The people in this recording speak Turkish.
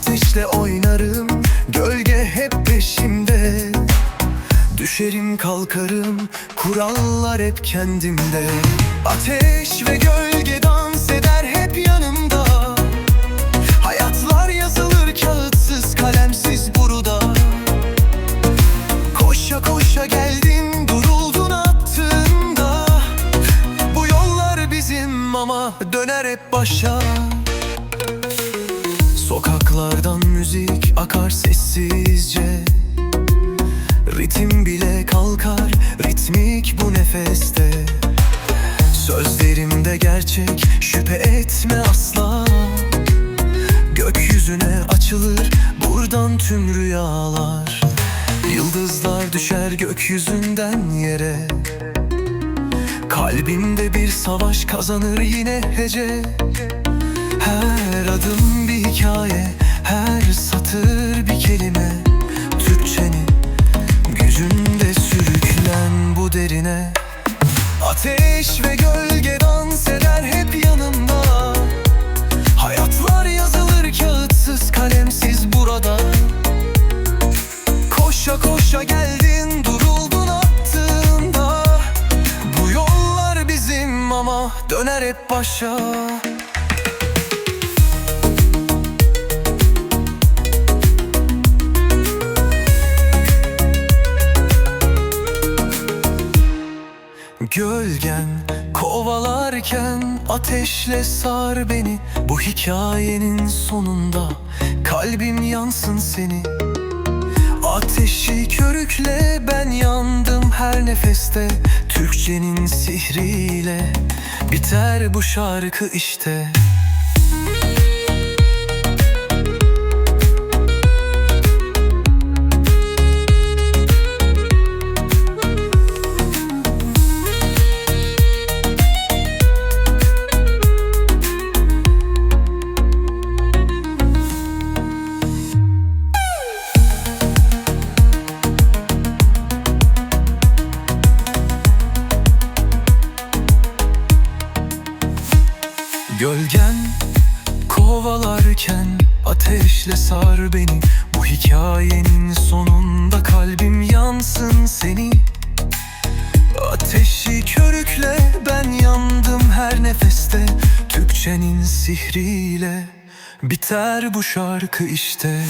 Ateşle oynarım. Gölge hep peşimde. Düşerim kalkarım. Kurallar hep kendimde. Ateş ve gölge dans eder hep yanımda. Hayatlar yazılır kağıtsız kalemsiz burada. Koşa koşa geldin duruldun attığında Bu yollar bizim ama döner hep başa Sokaklardan müzik akar sessizce. Ritim bile kalkar ritmik bu nefeste. Sözlerimde gerçek şüphe etme asla. Gökyüzüne açılır buradan tüm rüyalar. Yıldızlar düşer gökyüzünden yere. Kalbimde bir savaş kazanır yine hece Her adım bir hikaye Her satır bir kelime. Türkçenin gücünde sürüklen bu derine. Ateş ve gölge dans eder hep yanımda. Hayatlar yazılır kağıtsız kalemsiz burada. Koşa koşa geldin duruldun attığında. Bu yollar bizim ama döner hep başa Gölgen kovalarken ateşle sar beni. Bu hikayenin sonunda kalbim yansın seni. Ateşi körükle ben yandım her nefeste. Türkçenin sihriyle biter bu şarkı işte kovalarken ateşle sar beni. Bu hikayenin sonunda kalbim yansın seni. Ateşi körükle ben yandım her nefeste. Türkçenin sihriyle biter bu şarkı işte